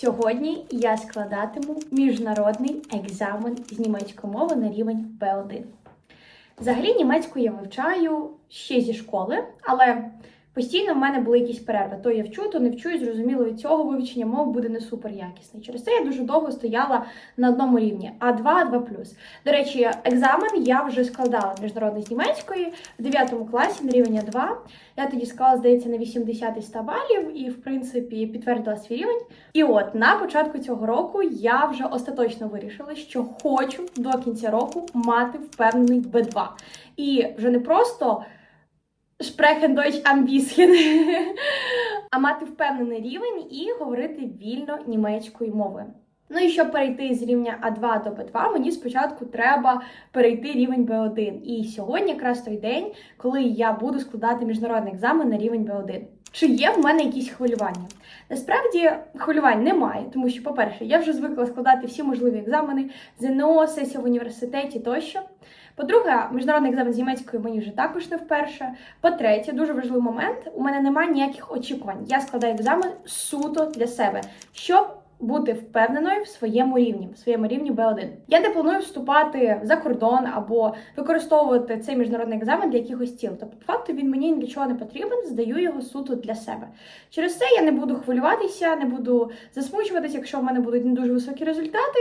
Сьогодні я складатиму міжнародний екзамен з німецької мови на рівень B1. Взагалі, німецьку я вивчаю ще зі школи, але постійно в мене були якісь перерви. То я вчу, то не вчу, і зрозуміло, від цього вивчення мов буде не супер якісне. Через це я дуже довго стояла на одному рівні А2, А2+. До речі, екзамен я вже складала міжнародний з німецької в 9 класі на рівень А2. Я тоді склала, здається, на 80 із 100 балів і, в принципі, підтвердила свій рівень. І от на початку цього року я вже остаточно вирішила, що хочу до кінця року мати впевнений Б2. І вже не просто sprechen Deutsch am bisschen, а мати впевнений рівень і говорити вільно німецькою мовою. Ну і щоб перейти з рівня А2 до Б2, мені спочатку треба перейти рівень Б1. І сьогодні якраз той день, коли я буду складати міжнародний екзамен на рівень Б1. Чи є в мене якісь хвилювання? Насправді хвилювань немає, тому що, по-перше, я вже звикла складати всі можливі екзамени, ЗНО, сесія в університеті тощо. По-друге, міжнародний екзамен з німецької мені вже також не вперше. По-третє, дуже важливий момент: у мене немає ніяких очікувань. Я складаю екзамен суто для себе, щоб бути впевненою в своєму рівні, в своєму рівні B1. Я не планую вступати за кордон або використовувати цей міжнародний екзамен для якихось цілей. Тобто, по факту він мені ні для чого не потрібен, здаю його суто для себе. Через це я не буду хвилюватися, не буду засмучуватися, якщо в мене будуть не дуже високі результати.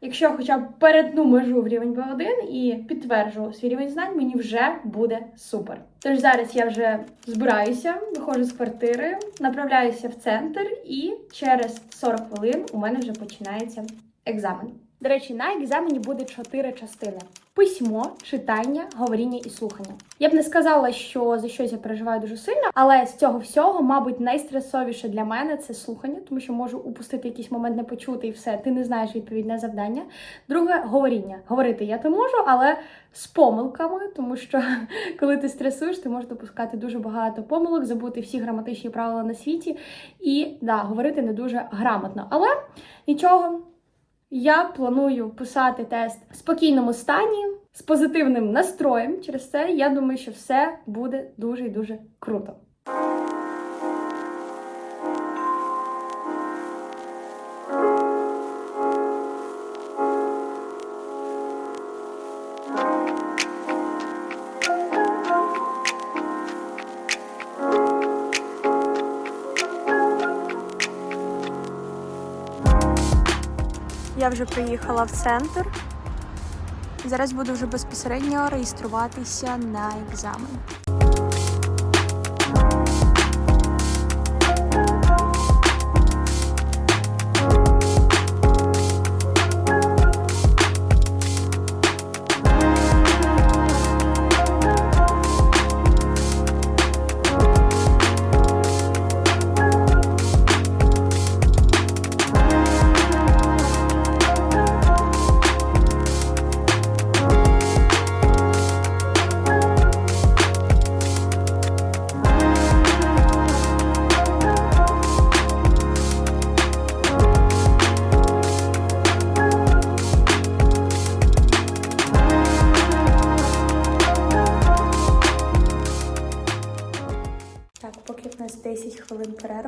Якщо я хоча б перетну межу в рівень B1 і підтверджу свій рівень знань, мені вже буде супер. Тож зараз я вже збираюся, виходжу з квартири, направляюся в центр, і через 40 хвилин у мене вже починається екзамен. До речі, на екзамені буде чотири частини: письмо, читання, говоріння і слухання. Я б не сказала, що за щось я переживаю дуже сильно, але з цього всього, мабуть, найстресовіше для мене це слухання, тому що можу упустити якийсь момент не почути і все. Ти не знаєш відповідь на завдання. Друге говоріння. Говорити я то можу, але з помилками, тому що коли ти стресуєш, ти можеш допускати дуже багато помилок, забути всі граматичні правила на світі і да, говорити не дуже грамотно. Але нічого. Я планую писати тест в спокійному стані, з позитивним настроєм. Через це я думаю, що все буде дуже і дуже круто. Вже приїхала в центр. Зараз буду вже безпосередньо реєструватися на екзамен.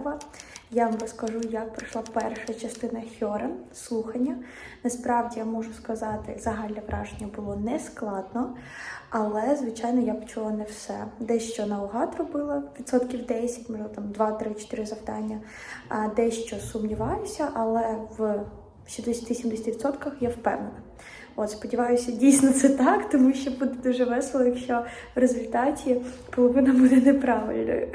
Перерва, я вам розкажу, як пройшла перша частина Хьорен слухання. Насправді я можу сказати, загальне враження було не складно, але, звичайно, я почула не все. Дещо наугад робила, відсотків 10, можливо, там 2-3-4 завдання, дещо сумніваюся, але в 60-70% я впевнена. От, сподіваюся, дійсно це так, тому що буде дуже весело, якщо в результаті половина буде неправильною.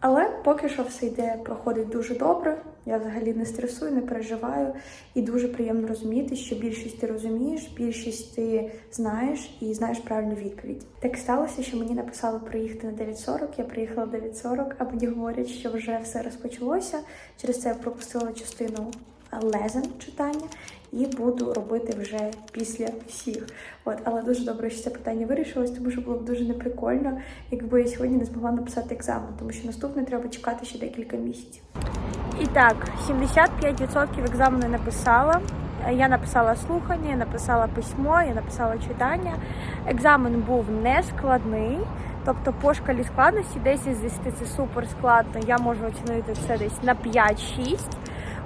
Але поки що все йде, проходить дуже добре. Я взагалі не стресую, не переживаю, і дуже приємно розуміти, що більшість ти розумієш, більшість ти знаєш і знаєш правильну відповідь. Так сталося, що мені написали приїхати на 9.40, Я приїхала в 9.40, а мені говорять, що вже все розпочалося. Через це я пропустила частину лезен читання і буду робити вже після всіх. От, але дуже добре, що це питання вирішилось, тому що було б дуже неприкольно, якби я сьогодні не змогла написати екзамен, тому що наступний треба чекати ще декілька місяців. І так, 75% екзамену написала. Я написала слухання, я написала письмо, я написала читання. Екзамен був не складний. Тобто по шкалі складності 10 з 10 це супер складно. Я можу оцінити це десь на 5-6.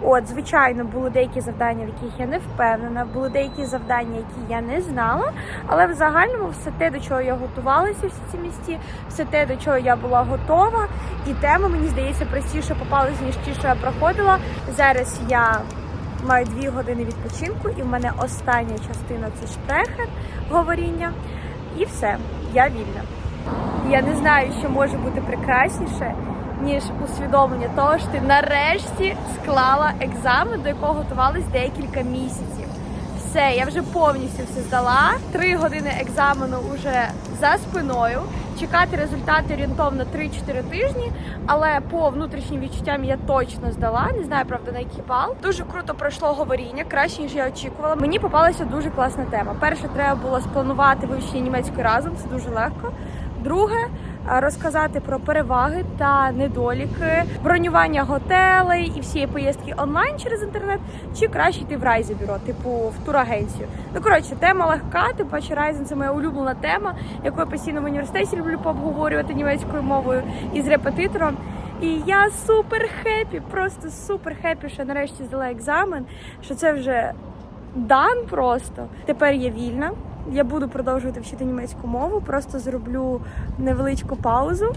От, звичайно, були деякі завдання, в яких я не впевнена, були деякі завдання, які я не знала. Але в загальному все те, до чого я готувалася всі ці місці, все те, до чого я була готова, і теми, мені здається, простіше попалися, ніж ті, що я проходила. Зараз я маю дві години відпочинку, і в мене остання частина це шпрехер говоріння. І все, я вільна. Я не знаю, що може бути прекрасніше, ніж усвідомлення того, що ти нарешті склала екзамен, до якого готувалась декілька місяців. Все, я вже повністю все здала. Три години екзамену вже за спиною. Чекати результати орієнтовно 3-4 тижні, але по внутрішнім відчуттям я точно здала. Не знаю, правда, на який бал. Дуже круто пройшло говоріння, краще ніж я очікувала. Мені попалася дуже класна тема. Перше, треба було спланувати вивчення німецької разом. Це дуже легко. Друге розказати про переваги та недоліки бронювання готелей і всієї поїздки онлайн через інтернет, чи краще йти в райзебюро, типу в турагенцію. Ну коротше, тема легка. Тим паче Райзен це моя улюблена тема, яку я постійно в університеті люблю пообговорювати німецькою мовою і з репетитором. І я супер хеппі, просто супер хеппі, що нарешті здала екзамен. Що це вже дан просто. Тепер я вільна. Я буду продовжувати вчити німецьку мову, просто зроблю невеличку паузу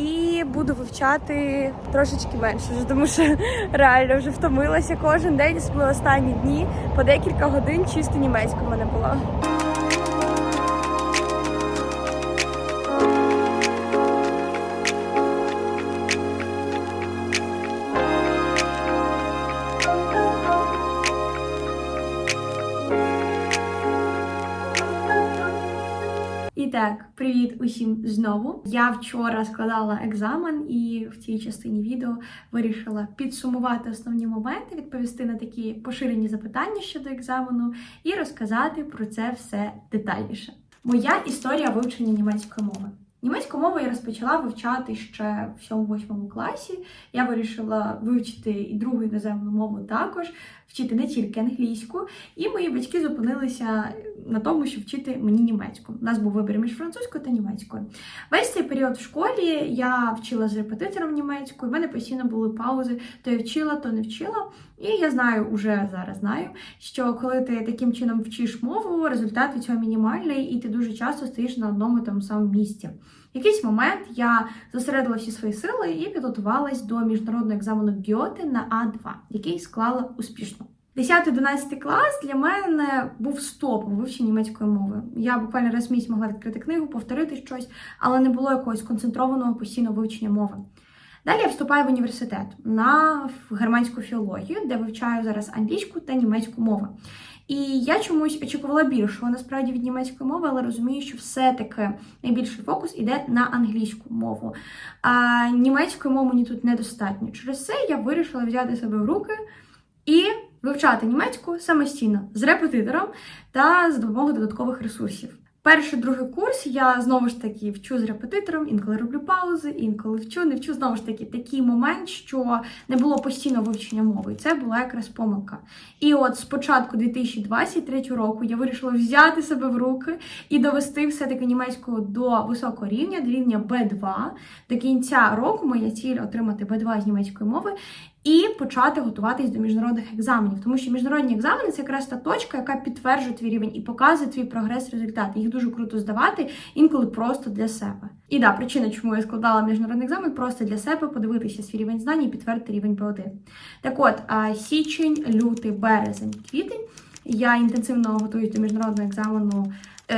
і буду вивчати трошечки менше, тому що реально вже втомилася кожен день, особливо останні дні, по декілька годин чисто німецька в мене була. Так, привіт усім знову. Я вчора складала екзамен і в цій частині відео вирішила підсумувати основні моменти, відповісти на такі поширені запитання щодо екзамену і розказати про це все детальніше. Моя історія вивчення німецької мови. Німецьку мову я розпочала вивчати ще в 7-8 класі. Я вирішила вивчити і другу іноземну мову також, вчити не тільки англійську. І мої батьки зупинилися на тому, що вчити мені німецьку. У нас був вибір між французькою та німецькою. Весь цей період в школі я вчила з репетитором німецькою. У мене постійно були паузи, то я вчила, то не вчила. І я знаю, уже зараз знаю, що коли ти таким чином вчиш мову, результат від цього мінімальний, і ти дуже часто стоїш на одному тому самому місці. В якийсь момент я зосередила всі свої сили і підготувалась до міжнародного екзамену Гьоти на А2, який склала успішно. 10-11 клас для мене був стоп у вивченні німецької мови. Я буквально раз в місяць могла відкрити книгу, повторити щось, але не було якогось концентрованого постійного вивчення мови. Далі я вступаю в університет на германську філологію, де вивчаю зараз англійську та німецьку мови. І я чомусь очікувала більшого насправді від німецької мови, але розумію, що все-таки найбільший фокус іде на англійську мову. А німецької мови мені тут недостатньо. Через це я вирішила взяти себе в руки і вивчати німецьку самостійно з репетитором та за допомогою додаткових ресурсів. Перший другий курс я знову ж таки вчу з репетитором, інколи роблю паузи, інколи вчу, не вчу знову ж таки такий момент, що не було постійного вивчення мови. Це була якраз помилка. І от з початку 2023 року я вирішила взяти себе в руки і довести все-таки німецьку до високого рівня, до рівня B2. До кінця року моя ціль отримати B2 з німецької мови. І почати готуватись до міжнародних екзаменів, тому що міжнародні екзамени це якраз та точка, яка підтверджує твій рівень і показує твій прогрес, результати. Їх дуже круто здавати, інколи просто для себе. І да, причина, чому я складала міжнародний екзамен, просто для себе подивитися свій рівень знань і підтвердити рівень B1. Так от, січень, лютий, березень, квітень. Я інтенсивно готуюсь до міжнародного екзамену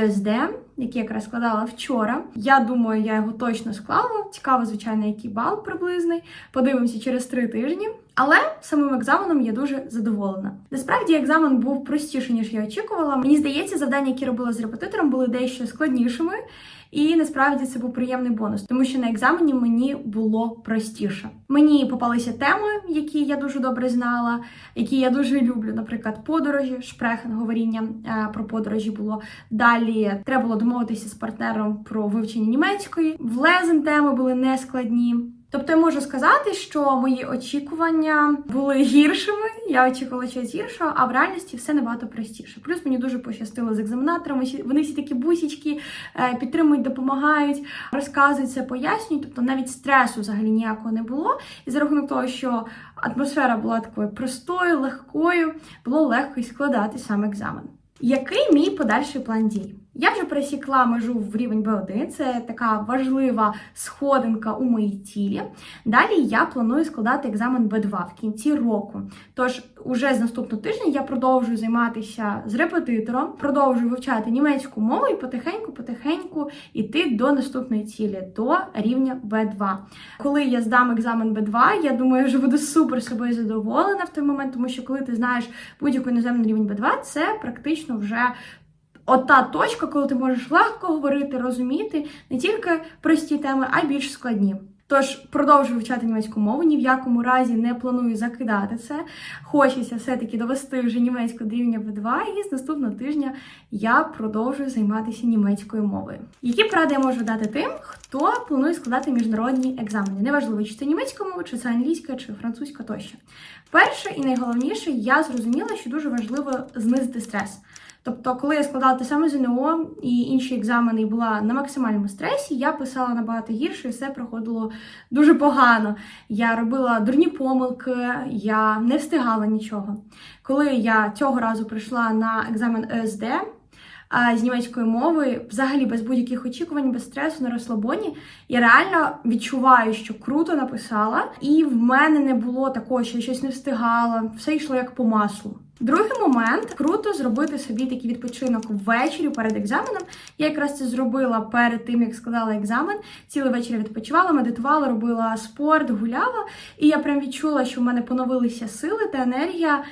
СД, який якраз складала вчора. Я думаю, я його точно склала. Цікаво, звичайно, який бал приблизний. Подивимося через три тижні. Але самим екзаменом я дуже задоволена. Насправді екзамен був простіший, ніж я очікувала. Мені здається, завдання, які робила з репетитором, були дещо складнішими. І насправді це був приємний бонус, тому що на екзамені мені було простіше. Мені попалися теми, які я дуже добре знала, які я дуже люблю. Наприклад, подорожі, шпрехен, говоріння е, про подорожі було. Далі треба було домовитися з партнером про вивчення німецької. Влезен теми були нескладні. Тобто я можу сказати, що мої очікування були гіршими. Я очікувала щось гіршого, а в реальності все набагато простіше. Плюс мені дуже пощастило з екзаменаторами. Вони всі такі бусічки, е, підтримують, допомагають, розказують це, пояснюють. Тобто навіть стресу взагалі ніякого не було. І за рахунок того, що атмосфера була такою простою, легкою, було легко і складати сам екзамен. Який мій подальший план дій? Я вже пересікла межу в рівень B1, це така важлива сходинка у моїй тілі. Далі я планую складати екзамен B2 в кінці року. Тож, уже з наступного тижня я продовжую займатися з репетитором, продовжую вивчати німецьку мову і потихеньку-потихеньку йти до наступної цілі, до рівня B2. Коли я здам екзамен B2, я думаю, я вже буду супер собою задоволена в той момент, тому що коли ти знаєш будь-який іноземний рівень B2, це практично вже ота точка, коли ти можеш легко говорити, розуміти не тільки прості теми, а й більш складні. Тож продовжую вивчати німецьку мову, ні в якому разі не планую закидати це. Хочеться все-таки довести вже німецьку до рівня B2, і з наступного тижня я продовжую займатися німецькою мовою. Які поради я можу дати тим, хто планує складати міжнародні екзамени? Неважливо, чи це німецька мова, чи це англійська, чи французька тощо. Перше і найголовніше, я зрозуміла, що дуже важливо знизити стрес. Тобто, коли я складала те саме ЗНО і інші екзамени і була на максимальному стресі, я писала набагато гірше, і все проходило дуже погано. Я робила дурні помилки, я не встигала нічого. Коли я цього разу прийшла на екзамен ЕСД з німецької мови, взагалі без будь-яких очікувань, без стресу, на розслабоні, я реально відчуваю, що круто написала, і в мене не було такого, що я щось не встигала, все йшло як по маслу. Другий момент круто зробити собі такий відпочинок ввечері перед екзаменом. Я якраз це зробила перед тим, як складала екзамен. Цілий вечір відпочивала, медитувала, робила спорт, гуляла, і я прям відчула, що в мене поновилися сили та енергія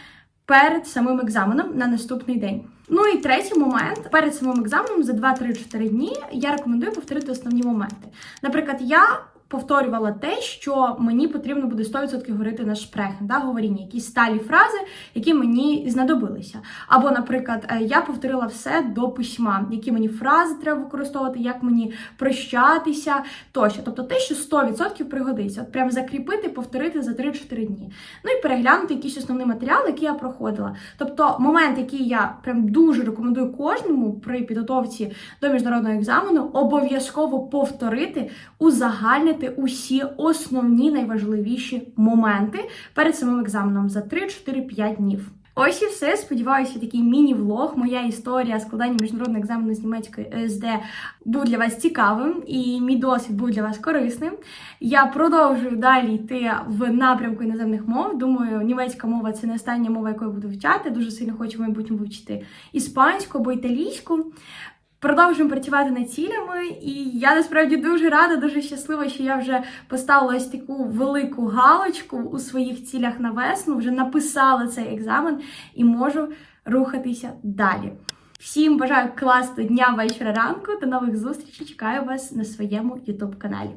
перед самим екзаменом на наступний день. Ну і третій момент перед самим екзаменом за 2-3-4 дні я рекомендую повторити основні моменти. Наприклад, я повторювала те, що мені потрібно буде 100% говорити на шпрехен, да, говоріння, якісь сталі фрази, які мені знадобилися. Або, наприклад, е, я повторила все до письма, які мені фрази треба використовувати, як мені прощатися тощо. Тобто те, що 100% пригодиться. От прям закріпити, повторити за 3-4 дні. Ну і переглянути якийсь основний матеріал, який я проходила. Тобто, момент, який я прям дуже рекомендую кожному при підготовці до міжнародного екзамену, обов'язково повторити, узагальнити усі основні найважливіші моменти перед самим екзаменом за 3-4-5 днів. Ось і все. Сподіваюся, такий міні-влог, моя історія складання міжнародного екзамену з німецької ЕСД був для вас цікавим і мій досвід був для вас корисним. Я продовжую далі йти в напрямку іноземних мов. Думаю, німецька мова це не остання мова, яку я буду вивчати. Дуже сильно хочу в майбутньому вивчити іспанську або італійську. Продовжуємо працювати над цілями, і я насправді дуже рада, дуже щаслива, що я вже поставила ось таку велику галочку у своїх цілях на весну, вже написала цей екзамен і можу рухатися далі. Всім бажаю класного дня, вечора, ранку. До нових зустрічей. Чекаю вас на своєму YouTube каналі.